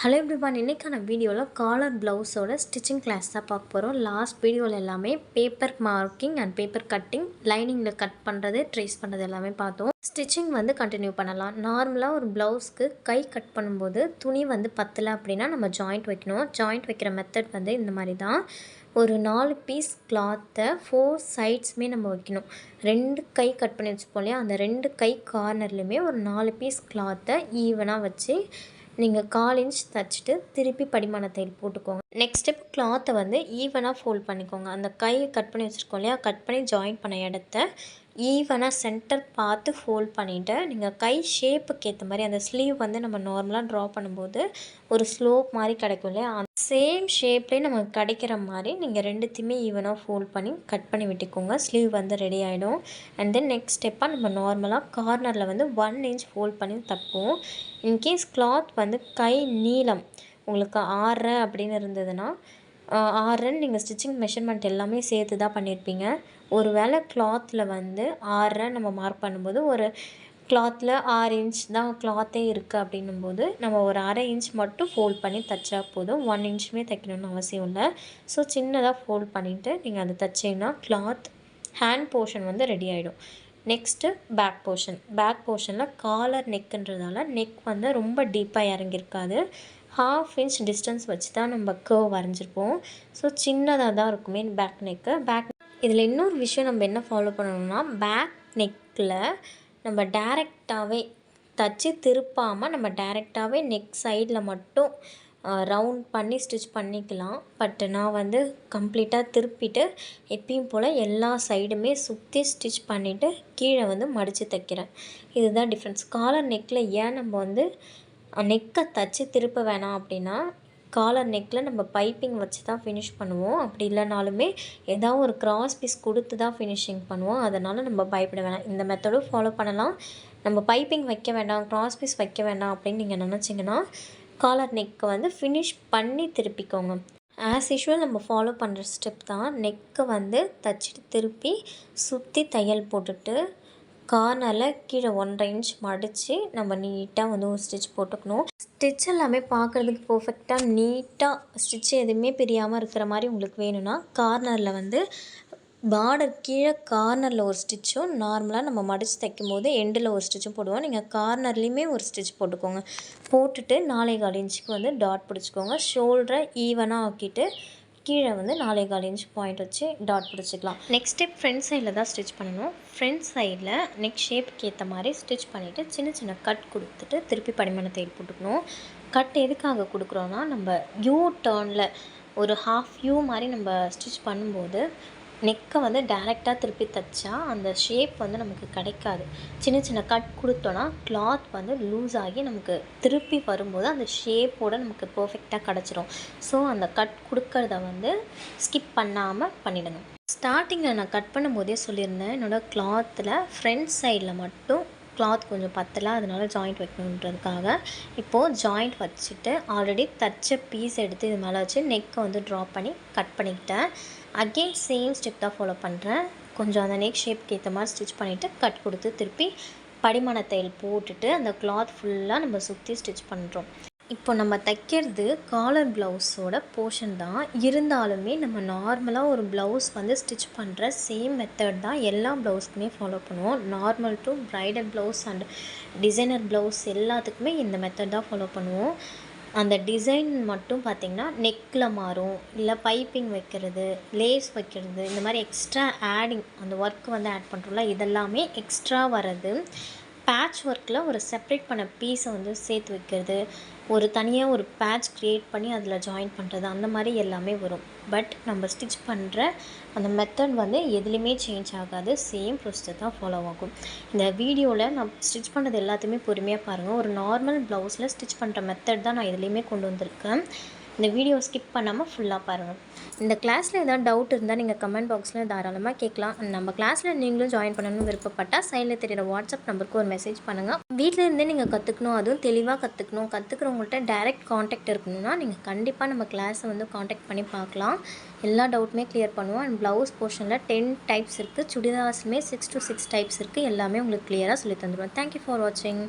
Hello everyone இன்றைக்கான வீடியோவில் collar ப்ளவுஸோட ஸ்டிச்சிங் கிளாஸ் தான் பார்க்க போகிறோம் லாஸ்ட் வீடியோவில் எல்லாமே paper marking and paper cutting லைனிங்கில் cut பண்ணுறது ட்ரேஸ் பண்ணுறது எல்லாமே பார்த்தோம். ஸ்டிச்சிங் வந்து கண்டினியூ பண்ணலாம். நார்மலாக ஒரு ப்ளவுஸ்க்கு கை கட் பண்ணும்போது துணி வந்து பத்தலை அப்படின்னா நம்ம ஜாயிண்ட் வைக்கணும். ஜாயிண்ட் வைக்கிற மெத்தட் வந்து இந்த மாதிரி தான். ஒரு நாலு பீஸ் கிளாத்தை ஃபோர் சைட்ஸுமே நம்ம வைக்கணும். ரெண்டு கை கட் பண்ணி வச்சுப்போம் இல்லையா? அந்த ரெண்டு கை கார்னர்லேயுமே ஒரு நாலு பீஸ் கிளாத்தை ஈவனாக வச்சு நீங்கள் கால் இன்ச் தைச்சிட்டு திருப்பி படிமான தையல் போட்டுக்கோங்க. நெக்ஸ்ட் ஸ்டெப் கிளாத்தை வந்து ஈவனாக ஃபோல்ட் பண்ணிக்கோங்க. அந்த கையை கட் பண்ணி வச்சுருக்கோம் இல்லையா? கட் பண்ணி ஜாயின் பண்ண இடத்த ஈவனாக சென்டர் பார்த்து ஃபோல்ட் பண்ணிவிட்டு நீங்கள் கை ஷேப்புக்கு ஏற்ற மாதிரி அந்த ஸ்லீவ் வந்து நம்ம நார்மலாக ட்ரா பண்ணும்போது ஒரு ஸ்லோப் மாதிரி கிடைக்கும் இல்லையா? சேம் ஷேப்லேயே நமக்கு கிடைக்கிற மாதிரி நீங்கள் ரெண்டுத்தையுமே ஈவனாக ஃபோல்ட் பண்ணி கட் பண்ணி விட்டுக்கோங்க. ஸ்லீவ் வந்து ரெடி ஆகிடும் அண்ட் தென் நெக்ஸ்ட் ஸ்டெப்பாக நம்ம நார்மலாக கார்னரில் வந்து ஒன் இன்ச் ஃபோல்ட் பண்ணி தப்போம் இன்கேஸ் கிளாத் வந்து கை நீளம் உங்களுக்கு ஆறு அப்படின்னு இருந்ததுன்னா ஆறுன்னு நீங்கள் ஸ்டிச்சிங் மெஷர்மெண்ட் எல்லாமே சேர்த்து தான் பண்ணியிருப்பீங்க ஒரு வேளை கிளாத்தில் வந்து ஆறு நம்ம மார்க் பண்ணும்போது ஒரு கிளாத்தில் ஆறு இன்ச் தான் கிளாத்தே இருக்குது அப்படின்னும் போது நம்ம ஒரு அரை இன்ச் மட்டும் ஃபோல்ட் பண்ணி தைச்சா போதும். ஒன் இன்ச்சுமே தைக்கணும்னு அவசியம் இல்லை. ஸோ சின்னதாக ஃபோல்ட் பண்ணிவிட்டு நீங்கள் அதை தைச்சிங்கன்னா கிளாத் ஹேண்ட் போர்ஷன் வந்து ரெடி ஆகிடும் நெக்ஸ்ட்டு பேக் போர்ஷன் பேக் போர்ஷனில் காலர் நெக்குன்றதால நெக் வந்து ரொம்ப டீப்பாக இறங்கியிருக்காது. ஹாஃப் இன்ச் டிஸ்டன்ஸ் வச்சு தான் நம்ம கர்வ் வரைஞ்சிருப்போம். ஸோ சின்னதாக தான் இருக்குமே. பேக் நெக்கு பேக் இதில் இன்னொரு விஷயம் நம்ம என்ன ஃபாலோ பண்ணணும்னா பேக் நெக்கில் நம்ம டேரெக்டாகவே தச்சு திருப்பாமல் நம்ம டேரெக்டாகவே நெக் சைடில் மட்டும் ரவுண்ட் பண்ணி ஸ்டிச் பண்ணிக்கலாம். பட் நான் வந்து கம்ப்ளீட்டாக திருப்பிட்டு எப்பயும் போல் எல்லா சைடுமே சுற்றி ஸ்டிச் பண்ணிவிட்டு கீழே வந்து மடித்து தைக்கிறேன். இதுதான் டிஃப்ரென்ஸ் காலர் நெக்கில் ஏன் நம்ம வந்து நெக்கை தச்சு திருப்ப வேணாம் அப்படின்னா காலர் நெக்கில் நம்ம பைப்பிங் வச்சு தான் ஃபினிஷ் பண்ணுவோம். அப்படி இல்லைனாலுமே ஏதாவது ஒரு கிராஸ் பீஸ் கொடுத்து தான் ஃபினிஷிங் பண்ணுவோம். அதனால் நம்ம பயப்பட வேணாம். இந்த மெத்தடும் ஃபாலோ பண்ணலாம். நம்ம பைப்பிங் வைக்க வேண்டாம் க்ராஸ் பீஸ் வைக்க வேண்டாம் அப்படின்னு நீங்கள் நினச்சிங்கன்னா காலர் நெக்கை வந்து ஃபினிஷ் பண்ணி திருப்பிக்கோங்க. ஆஸ் யூஷுவல் நம்ம ஃபாலோ பண்ணுற ஸ்டெப் தான். நெக்கை வந்து தச்சுட்டு திருப்பி சுற்றி தையல் போட்டுட்டு கார்னரில் கீழே ஒன்றரை இன்ச் மடித்து நம்ம நீட்டாக வந்து ஒரு ஸ்டிச் போட்டுக்கணும். ஸ்டிச் எல்லாமே பார்க்குறதுக்கு பர்ஃபெக்டாக நீட்டாக ஸ்டிச் எதுவுமே பிரியாமல் இருக்கிற மாதிரி உங்களுக்கு வேணும்னா கார்னரில் வந்து பார்டர் கீழே கார்னரில் ஒரு ஸ்டிச்சும் நார்மலாக நம்ம மடித்து தைக்கும் போது எண்டில் ஒரு ஸ்டிச்சும் போடுவோம். நீங்கள் கார்னர்லேயுமே ஒரு ஸ்டிச் போட்டுக்கோங்க. போட்டுட்டு நாளைக்கு அடிஞ்சுக்கு இன்ச்சுக்கு வந்து டாட் பிடிச்சிக்கோங்க. ஷோல்டரை ஈவனாக ஆக்கிட்டு கீழே வந்து நாலே கால் இன்ச் பாயிண்ட் வச்சு டாட் பிடிச்சிக்கலாம். நெக்ஸ்ட் ஸ்டெப் ஃப்ரண்ட் சைடில் தான் ஸ்டிச் பண்ணணும். ஃப்ரண்ட் சைடில் நெக் ஷேப்புக்கு ஏற்ற மாதிரி ஸ்டிச் பண்ணிவிட்டு சின்ன சின்ன கட் கொடுத்துட்டு திருப்பி படிமண தையல் போட்டுக்கணும். கட் எதுக்காக கொடுக்குறோன்னா நம்ம யூ டேர்னில் ஒரு ஹாஃப் யூ மாதிரி நம்ம ஸ்டிச் பண்ணும்போது நெக்கை வந்து டேரெக்டாக திருப்பி தைச்சா அந்த ஷேப் வந்து நமக்கு கிடைக்காது. சின்ன சின்ன கட் கொடுத்தோன்னா கிளாத் வந்து லூஸ் ஆகி நமக்கு திருப்பி வரும்போது அந்த ஷேப்போடு நமக்கு பர்ஃபெக்டாக கிடச்சிரும். ஸோ அந்த கட் கொடுக்கறத வந்து ஸ்கிப் பண்ணாமல் பண்ணிடணும். ஸ்டார்டிங்கில் நான் கட் பண்ணும்போதே சொல்லியிருந்தேன் என்னோடய கிளாத்தில் ஃப்ரண்ட் சைடில் மட்டும் கிளாத் கொஞ்சம் பத்தலை அதனால் ஜாயிண்ட் வைக்கணுன்றதுக்காக. இப்போது ஜாயிண்ட் வச்சுட்டு ஆல்ரெடி தச்ச பீஸ் எடுத்து இது மேலே வச்சு நெக்கை வந்து ட்ரா பண்ணி கட் பண்ணிக்கிட்டேன். அகெயின் சேம் ஸ்டெப் தான் ஃபாலோ பண்ணுறேன் கொஞ்சம் அந்த நெக் ஷேப்க்கு ஏற்ற மாதிரி ஸ்டிச் பண்ணிவிட்டு கட் கொடுத்து திருப்பி படிமான தையல் போட்டுட்டு அந்த கிளாத் ஃபுல்லாக நம்ம சுற்றி ஸ்டிச் பண்ணுறோம் இப்போ நம்ம தைக்கிறது காலர் ப்ளவுஸோட போர்ஷன் தான். இருந்தாலுமே நம்ம நார்மலாக ஒரு ப்ளவுஸ் வந்து ஸ்டிச் பண்ணுற சேம் மெத்தட் தான் எல்லா ப்ளவுஸ்க்குமே ஃபாலோ பண்ணுவோம். Normal to bridal blouse and designer blouse எல்லாத்துக்குமே இந்த மெத்தட் தான் ஃபாலோ பண்ணுவோம். அந்த டிசைன் மட்டும் பார்த்திங்கன்னா நெக்கில் மாறும். இல்லை பைப்பிங் வைக்கிறது லேஸ் வைக்கிறது இந்த மாதிரி எக்ஸ்ட்ரா ஆடிங் அந்த ஒர்க் வந்து ஆட் பண்ணுறோம்ல இதெல்லாமே எக்ஸ்ட்ரா வர்றது. பேட்ச் ஒர்க்கில் ஒரு செப்ரேட் பண்ண பீஸை வந்து சேர்த்து வைக்கிறது. ஒரு தனியாக ஒரு பேட்ச் க்ரியேட் பண்ணி அதில் ஜாயின் பண்ணுறது அந்த மாதிரி எல்லாமே வரும். பட் நம்ம ஸ்டிச் பண்ணுற அந்த மெத்தட் வந்து எதுலேயுமே சேஞ்ச் ஆகாது. சேம் ப்ரொசீஜர் தான் ஃபாலோ ஆகும். இந்த வீடியோவில் நான் ஸ்டிச் பண்ணுறது எல்லாத்தையுமே பொறுமையாக பாருங்கள் ஒரு நார்மல் ப்ளவுஸில் ஸ்டிச் பண்ணுற மெத்தட் தான் நான் எதுலேயுமே கொண்டு வந்திருக்கேன். இந்த வீடியோ ஸ்கிப் பண்ணாமல் ஃபுல்லாக பாருங்கள் இந்த கிளாஸில் ஏதாவது டவுட் இருந்தால் நீங்கள் கமெண்ட் பாக்ஸில் தாராளமாக கேட்கலாம். நம்ம கிளாஸில் நீங்களும் ஜாயின் பண்ணணும்னு விருப்பப்பட்டால் சைடில் தெரியிற வாட்ஸ்அப் நம்பருக்கு ஒரு மெசேஜ் பண்ணுங்கள் வீட்டில் இருந்தே நீங்கள் கற்றுக்கணும் அதுவும் தெளிவாக கற்றுக்கணும் கற்றுக்கிறவங்கள்ட்ட டேரெக்ட் காண்டாக்ட் இருக்கணும்னா நீங்கள் கண்டிப்பாக நம்ம கிளாஸை வந்து காண்டாக்ட் பண்ணி பார்க்கலாம். எல்லா டவுட்டுமே கிளியர் பண்ணுவோம். அண்ட் ப்ளவுஸ் போர்ஷனில் டென் டைப்ஸ் இருக்குது சுடிதார்ஸுமே சிக்ஸ் டு சிக்ஸ் டைப்ஸ் இருக்குது எல்லாமே உங்களுக்கு கிளியராக சொல்லி தந்துடுவோம் தேங்க்யூ ஃபார் வாட்சிங்